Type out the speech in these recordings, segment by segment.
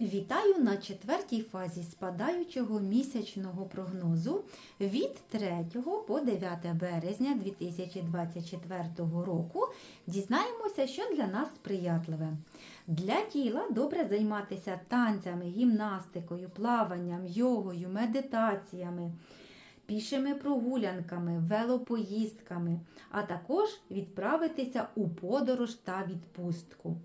Вітаю на четвертій фазі спадаючого місячного прогнозу від 3 по 9 березня 2024 року. Дізнаємося, що для нас сприятливе. Для тіла добре займатися танцями, гімнастикою, плаванням, йогою, медитаціями, пішими прогулянками, велопоїздками, а також відправитися у подорож та відпустку.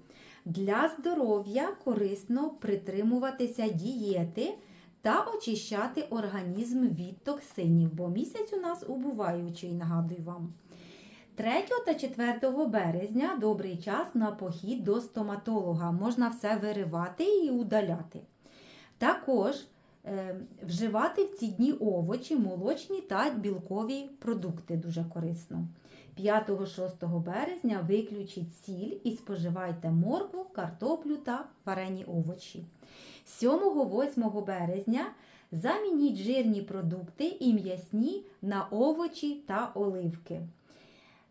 Для здоров'я корисно притримуватися дієти та очищати організм від токсинів, бо місяць у нас убуваючий, нагадую вам. 3 та 4 березня добрий час на похід до стоматолога. Можна все виривати і удаляти. Також вживати в ці дні овочі, молочні та білкові продукти дуже корисно. 5-6 березня виключіть сіль і споживайте моркву, картоплю та варені овочі. 7-8 березня замініть жирні продукти і м'ясні на овочі та оливки.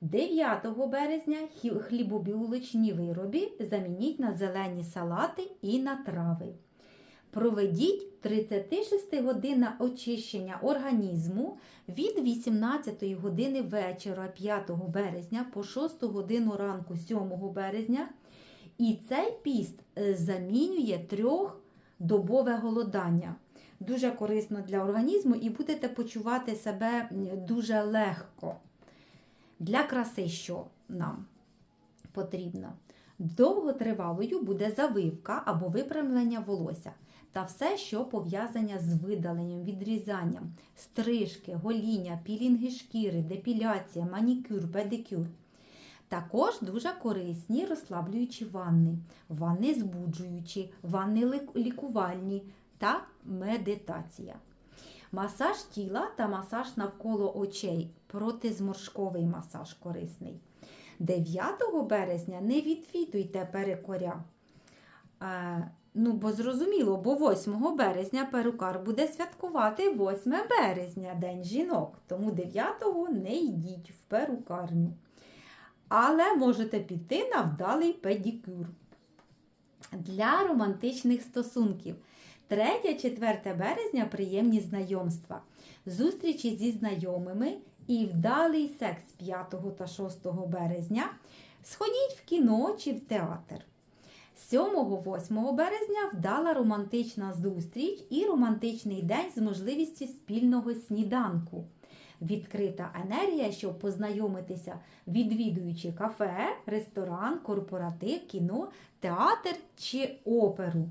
9 березня хлібобулочні вироби замініть на зелені салати і на трави. Проведіть 36 годинне очищення організму від 18 години вечора 5 березня по 6 годину ранку 7 березня. І цей піст е, замінює трьохдобове голодання. Дуже корисно для організму і будете почувати себе дуже легко. Для краси що нам потрібно? Довготривалою буде завивка або випрямлення волосся та все, що пов'язане з видаленням, відрізанням, стрижки, гоління, пілінги шкіри, депіляція, манікюр, педикюр. Також дуже корисні розслаблюючі ванни, ванни збуджуючі, ванни лікувальні та медитація. Масаж тіла та масаж навколо очей, протизморшковий масаж корисний. 9 березня не відвідуйте перекоря. Е, ну, бо зрозуміло, бо 8 березня перукар буде святкувати 8 березня, День жінок. Тому 9-го не йдіть в перукарню. Але можете піти на вдалий педикюр. Для романтичних стосунків. 3-4 березня приємні знайомства, зустрічі зі знайомими і вдалий секс 5 та 6 березня. Сходіть в кіно чи в театр. 7-8 березня вдала романтична зустріч і романтичний день з можливістю спільного сніданку. Відкрита енергія, щоб познайомитися, відвідуючи кафе, ресторан, корпоратив, кіно, театр чи оперу.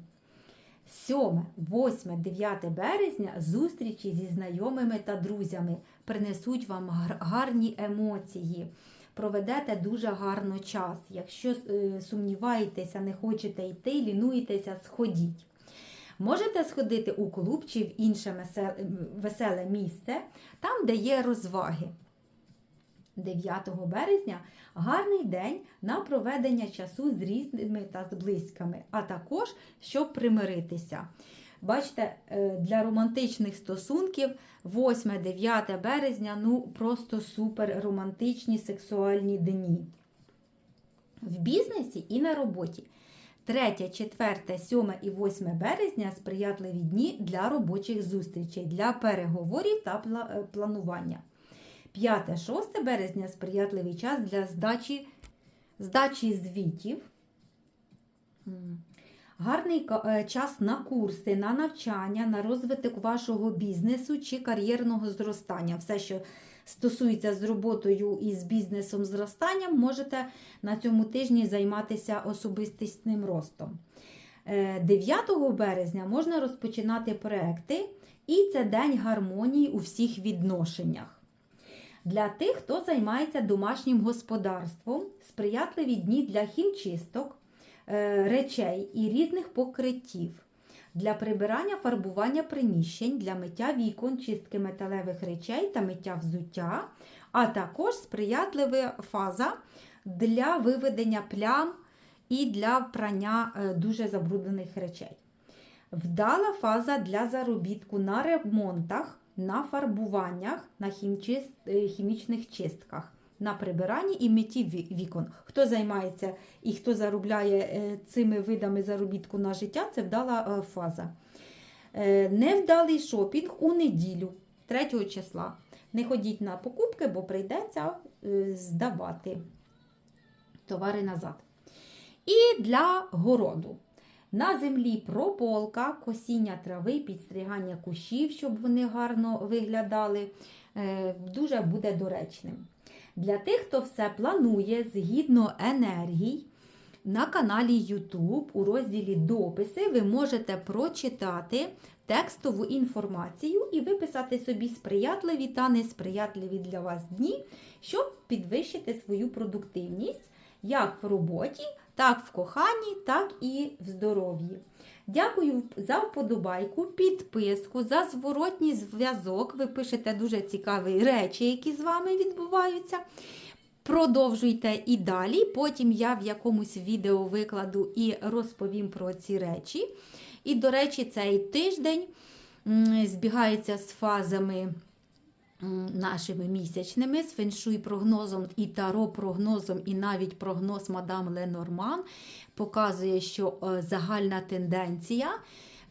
7, 8, 9 березня зустрічі зі знайомими та друзями принесуть вам гарні емоції. Проведете дуже гарно час. Якщо е, сумніваєтеся, не хочете йти, лінуєтеся, сходіть. Можете сходити у клуб чи в інше веселе місце, там, де є розваги. 9 березня гарний день на проведення часу з різними та з близькими, а також щоб примиритися. Бачите, е, для романтичних стосунків 8-9 березня ну просто супер романтичні сексуальні дні. В бізнесі і на роботі. 3, 4, 7 і 8 березня сприятливі дні для робочих зустрічей, для переговорів та е, планування. 5-6 березня сприятливий час для здачі, здачі звітів. Гарний е, час на курси, на навчання, на розвиток вашого бізнесу чи кар'єрного зростання. Все, що стосується з роботою і з бізнесом зростанням, можете на цьому тижні займатися особистісним ростом. Е, 9 березня можна розпочинати проекти, і це день гармонії у всіх відношеннях. Для тих, хто займається домашнім господарством, сприятливі дні для хімчисток, е, речей і різних покриттів, для прибирання фарбування приміщень, для миття вікон, чистки металевих речей та миття взуття, а також сприятлива фаза для виведення плям і для прання е, дуже забруднених речей. Вдала фаза для заробітку на ремонтах, на фарбуваннях, на е, хімічних чистках, на прибиранні і митті вікон. Хто займається і хто заробляє е, цими видами заробітку на життя, це вдала е, фаза. Невдалий шопінг у неділю, 3 числа. Не ходіть на покупки, бо прийдеться здавати товари назад. І для городу. На землі прополка, косіння трави, підстригання кущів, щоб вони гарно виглядали, е, дуже буде доречним. Для тих, хто все планує згідно енергій, на каналі YouTube у розділі Дописи ви можете прочитати текстову інформацію і виписати собі сприятливі та несприятливі для вас дні, щоб підвищити свою продуктивність як в роботі, так в коханні, так і в здоров'ї. Дякую за вподобайку, підписку, за зворотній зв'язок. Ви пишете дуже цікаві речі, які з вами відбуваються. Продовжуйте і далі. Потім я в якомусь відео викладу і розповім про ці речі. І, до речі, цей тиждень збігається з фазами нашими місячними, з феншуй прогнозом і таро прогнозом, і навіть прогноз мадам Ленорман показує, що е, загальна тенденція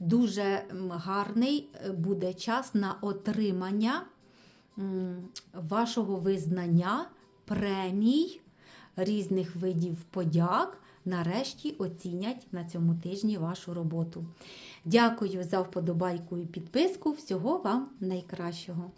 дуже гарний е, буде час на отримання вашого визнання, премій, різних видів подяк. Нарешті оцінять на цьому тижні вашу роботу. Дякую за вподобайку і підписку. Всього вам найкращого!